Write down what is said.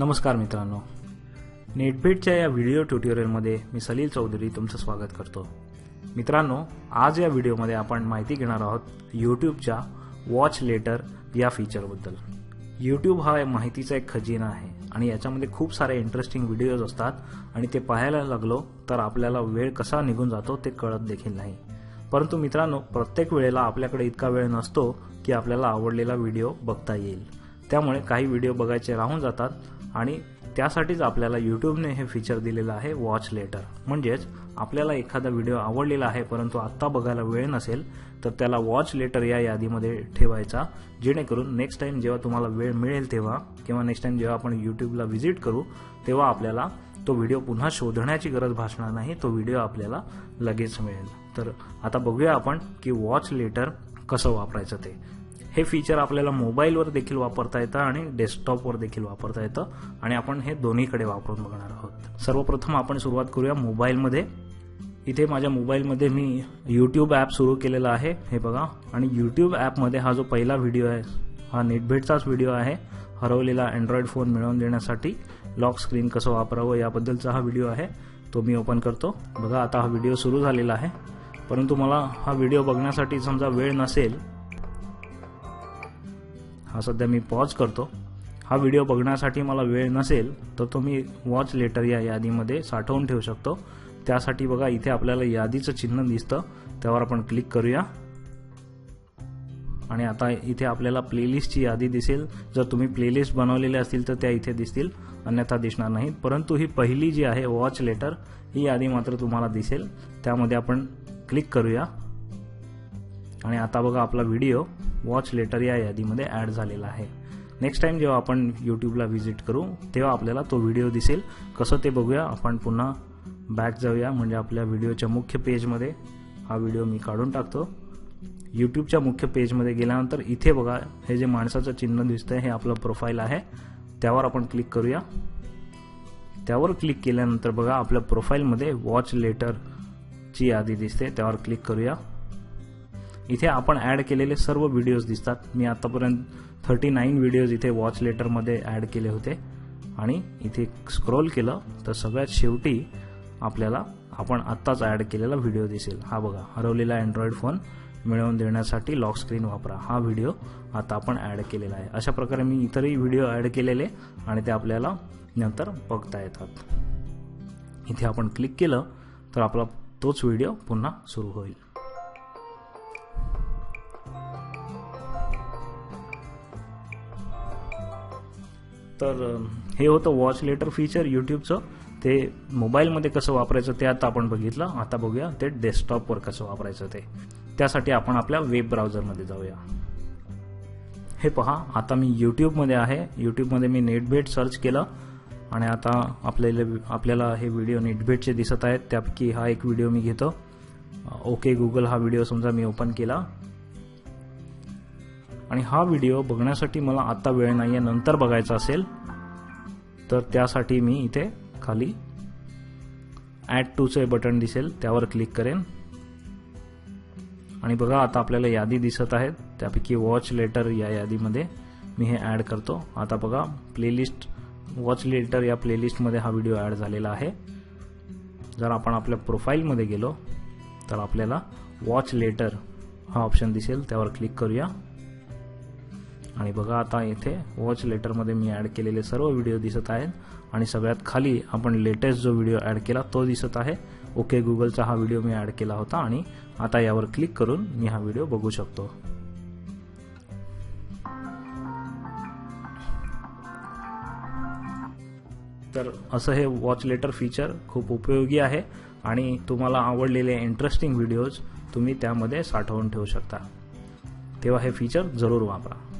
नमस्कार मित्रांनो. नेटबेटच्या या व्हिडिओ ट्युटोरियलमध्ये मी सलील चौधरी तुमचं स्वागत करतो. मित्रांनो आज या व्हिडिओमध्ये आपण माहिती घेणार आहोत यूट्यूबच्या वॉच लेटर या फीचरबद्दल यूट्यूब हा माहितीचा एक खजिना आहे आणि याच्यामध्ये खूप सारे इंटरेस्टिंग व्हिडिओज असतात आणि ते पाहायला लागलो तर आपल्याला वेळ कसा निघून जातो ते कळत देखील नाही. परंतु मित्रांनो प्रत्येक वेळेला आपल्याकडे इतका वेळ नसतो की आपल्याला आवडलेला व्हिडिओ बघता येईल. त्यामुळे काही व्हिडिओ बघायचे राहून जातात आणि त्यासाठीच आपल्याला यूट्यूबने हे फीचर दिलेलं आहे वॉच लेटर म्हणजेच आपल्याला एखादा व्हिडिओ आवडलेला आहे परंतु आत्ता बघायला वेळ नसेल तर त्याला वॉच लेटर या यादीमध्ये ठेवायचा जेणेकरून नेक्स्ट टाईम जेव्हा तुम्हाला वेळ मिळेल तेव्हा किंवा नेक्स्ट टाईम जेव्हा आपण यूट्यूबला व्हिजिट करू तेव्हा आपल्याला तो व्हिडिओ पुन्हा शोधण्याची गरज भासणार नाही तो व्हिडिओ आपल्याला लगेच मिळेल. तर आता बघूया आपण की वॉच लेटर कसं वापरायचं ते. हे फीचर आपल्याला मोबाईलवर देखील वापरता येतं आणि डेस्कटॉपवर देखील वापरता येतं. आणि आपण हे दोन्हीकडे वापरून बघणार आहोत. सर्वप्रथम आपण सुरुवात करूया मोबाईलमध्ये इथे माझ्या मोबाईलमध्ये मी यूट्यूब ॲप सुरू केलेला आहे. हे बघा. आणि यूट्यूब ॲपमध्ये हा जो पहिला व्हिडिओ आहे हा नेटभेटचाच व्हिडिओ आहे. हरवलेला अँड्रॉइड फोन मिळवून देण्यासाठी लॉक स्क्रीन कसं वापरावं याबद्दलचा हा व्हिडिओ आहे. तो मी ओपन करतो. बघा आता हा व्हिडिओ सुरू झालेला आहे. परंतु मला हा व्हिडिओ बघण्यासाठी समजा वेळ नसेल हा सध्या मी पॉज करतो. हा व्हिडिओ बघण्यासाठी मला वेळ नसेल तर तुम्ही वॉच लेटर या यादीमध्ये साठवून ठेवू शकतो. त्यासाठी बघा इथे आपल्याला यादीचं चिन्ह दिसतं. त्यावर आपण क्लिक करूया. आणि आता इथे आपल्याला प्लेलिस्टची यादी दिसेल. जर तुम्ही प्लेलिस्ट बनवलेले असतील तर त्या इथे दिसतील. अन्यथा दिसणार नाहीत. परंतु ही पहिली जी आहे वॉच लेटर ही यादी मात्र तुम्हाला दिसेल. त्यामध्ये आपण क्लिक करूया. आणि आता बघा आपला व्हिडिओ वॉच लेटर या यादीमध्ये ॲड झालेला आहे. नेक्स्ट टाइम जेव्हा आपण यूट्यूबला व्हिजिट करू तेव्हा आपल्याला तो व्हिडिओ दिसेल. कसं ते बघूया. आपण पुन्हा बॅक जाऊया. म्हणजे आपल्या व्हिडिओच्या मुख्य पेजमध्ये हा व्हिडिओ मी काढून टाकतो. यूट्यूबच्या मुख्य पेजमध्ये गेल्यानंतर इथे बघा हे जे माणसाचं चिन्ह दिसतंय हे आपलं प्रोफाईल आहे. त्यावर आपण क्लिक करूया. त्यावर क्लिक केल्यानंतर बघा आपल्या प्रोफाईलमध्ये वॉच लेटरची यादी दिसते. त्यावर क्लिक करूया. इथे आपण ॲड केलेले सर्व व्हिडिओज दिसतात. मी आतापर्यंत थर्टी नाईन व्हिडिओज इथे वॉच लेटरमध्ये ॲड केले होते. आणि इथे स्क्रोल केलं तर सगळ्यात शेवटी आपल्याला आपण आत्ताच ॲड केलेला व्हिडिओ दिसेल. हा बघा हरवलेला अँड्रॉइड फोन मिळवून देण्यासाठी लॉक स्क्रीन वापरा. हा व्हिडिओ आता आपण ॲड केलेला आहे. अशा प्रकारे मी इतरही व्हिडिओ ॲड केलेले आणि ते आपल्याला नंतर बघता येतात. इथे आपण क्लिक केलं तर आपला तोच व्हिडिओ पुन्हा सुरू होईल. तर हे होतं वॉच लेटर फीचर यूट्यूबचं ते मोबाईलमध्ये कसं वापरायचं ते आता आपण बघितलं. आता बघूया ते डेस्कटॉपवर कसं वापरायचं ते. त्यासाठी आपण आपल्या वेब ब्राउझरमध्ये जाऊया. हे पहा आता मी यूट्यूबमध्ये आहे. यूट्यूबमध्ये मी नेटबेट सर्च केलं. आणि आता आपल्याला आपल्याला हे व्हिडिओ नेटबेटचे दिसत आहेत. त्यापैकी हा एक व्हिडिओ मी घेतो. ओके गुगल हा व्हिडिओ समजा मी ओपन केला. आणि हा व्हिडिओ बघण्यासाठी मला आता वेळ नाही आहे नंतर बघायचा असेल तर त्यासाठी मी इथे खाली ॲड टूचे बटन दिसेल त्यावर क्लिक करेन. आणि बघा आता आपल्याला यादी दिसत आहेत. त्यापैकी वॉच लेटर या यादीमध्ये मी हे ॲड करतो. आता बघा प्लेलिस्ट वॉच लेटर या प्लेलिस्टमध्ये हा व्हिडिओ ॲड झालेला आहे. जर आपण आपल्या प्रोफाईलमध्ये गेलो तर आपल्याला वॉच लेटर हा ऑप्शन दिसेल. त्यावर क्लिक करूया. आणि बघा आता इथे वॉच लेटरमध्ये मी ॲड केलेले सर्व व्हिडिओ दिसत आहेत. आणि सगळ्यात खाली आपण लेटेस्ट जो व्हिडिओ ॲड केला तो दिसत आहे. ओके गुगलचा हा व्हिडिओ मी ॲड केला होता आणि आता यावर क्लिक करून मी हा व्हिडिओ बघू शकतो. तर असं हे वॉच लेटर फीचर खूप उपयोगी आहे आणि तुम्हाला आवडलेले इंटरेस्टिंग व्हिडिओज तुम्ही त्यामध्ये साठवून ठेवू शकता. तेव्हा हे फीचर जरूर वापरा.